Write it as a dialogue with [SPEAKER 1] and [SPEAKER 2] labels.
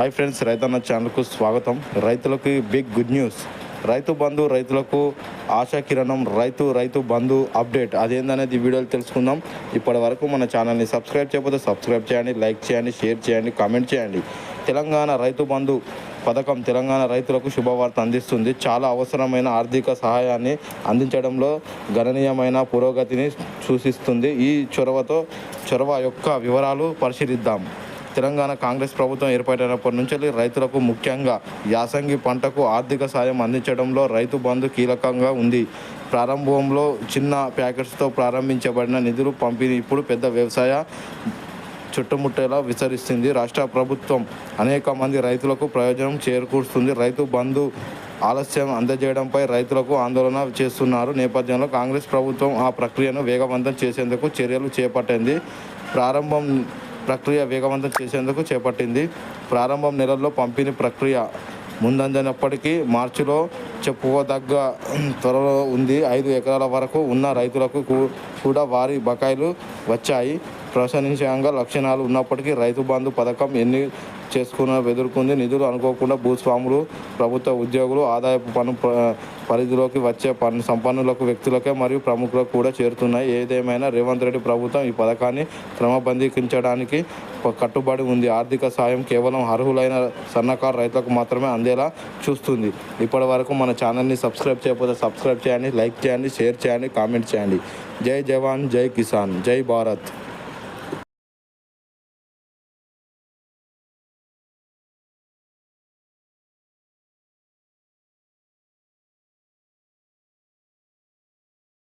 [SPEAKER 1] Hi friends రైతన్న ఛానల్కు స్వాగతం. రైతులకు big good news Rythu Bandhu రైతులకు ఆశా కిరణం రైతు రైతు బంధు అప్డేట్ అదేందనేది వీడియోలు తెలుసుకుందాం. ఇప్పటి వరకు మన ఛానల్ని సబ్స్క్రైబ్ చేయకపోతే సబ్స్క్రైబ్ చేయండి లైక్ చేయండి షేర్ చేయండి కామెంట్ చేయండి. తెలంగాణ రైతు బంధు పథకం తెలంగాణ రైతులకు శుభవార్త అందిస్తుంది. చాలా అవసరమైన ఆర్థిక సహాయాన్ని అందించడంలో గణనీయమైన పురోగతిని సూచిస్తుంది. ఈ చొరవతో చొరవ యొక్క వివరాలు పరిశీలిద్దాం. తెలంగాణ కాంగ్రెస్ ప్రభుత్వం ఏర్పడినప్పటి నుంచి రైతులకు ముఖ్యంగా యాసంగి పంటకు ఆర్థిక సాయం అందించడంలో రైతు బంధు కీలకంగా ఉంది. ప్రారంభంలో చిన్న ప్యాకెట్స్తో ప్రారంభించబడిన నిధులు పంపిణీ ఇప్పుడు పెద్ద వ్యవసాయ చుట్టుముట్టేలా విస్తరిస్తుంది. రాష్ట్ర ప్రభుత్వం అనేక మంది రైతులకు ప్రయోజనం చేకూరుస్తుంది. రైతు బంధు ఆలస్యం అందజేయడంపై రైతులకు ఆందోళన చేస్తున్నారు. నేపథ్యంలో కాంగ్రెస్ ప్రభుత్వం ఆ ప్రక్రియను వేగవంతం చేసేందుకు చర్యలు చేపట్టింది. ప్రారంభం ప్రక్రియ వేగవంతం చేసేందుకు చేపట్టింది. ప్రారంభం నెలల్లో పంపిణీ ప్రక్రియ ముందంజనప్పటికీ మార్చిలో చెప్పుకోదగ్గ త్వరలో ఉంది. ఐదు ఎకరాల వరకు ఉన్న రైతులకు కూడా వారి బకాయిలు వచ్చాయి. ప్రశంసనీయంగా లక్షణాలు ఉన్నప్పటికీ రైతు బంధు పథకం ఎన్ని చేసుకున్న ఎదుర్కొంది నిధులు అనుకోకుండా భూస్వాములు ప్రభుత్వ ఉద్యోగులు ఆదాయపు పన్ను పరిధిలోకి వచ్చే పన్ను సంపన్నులకు వ్యక్తులకే మరియు ప్రముఖులకు కూడా చేరుతున్నాయి. ఏదేమైనా రేవంత్ రెడ్డి ప్రభుత్వం ఈ పథకాన్ని క్రమబంధీకరించడానికి కట్టుబడి ఉంది. ఆర్థిక సాయం కేవలం అర్హులైన సన్నకారు రైతులకు మాత్రమే అందేలా చూస్తుంది. ఇప్పటి వరకు మన ఛానల్ని సబ్స్క్రైబ్ చేయకపోతే సబ్స్క్రైబ్ చేయండి లైక్ చేయండి షేర్ చేయండి కామెంట్ చేయండి. జై జవాన్ జై కిసాన్ జై భారత్.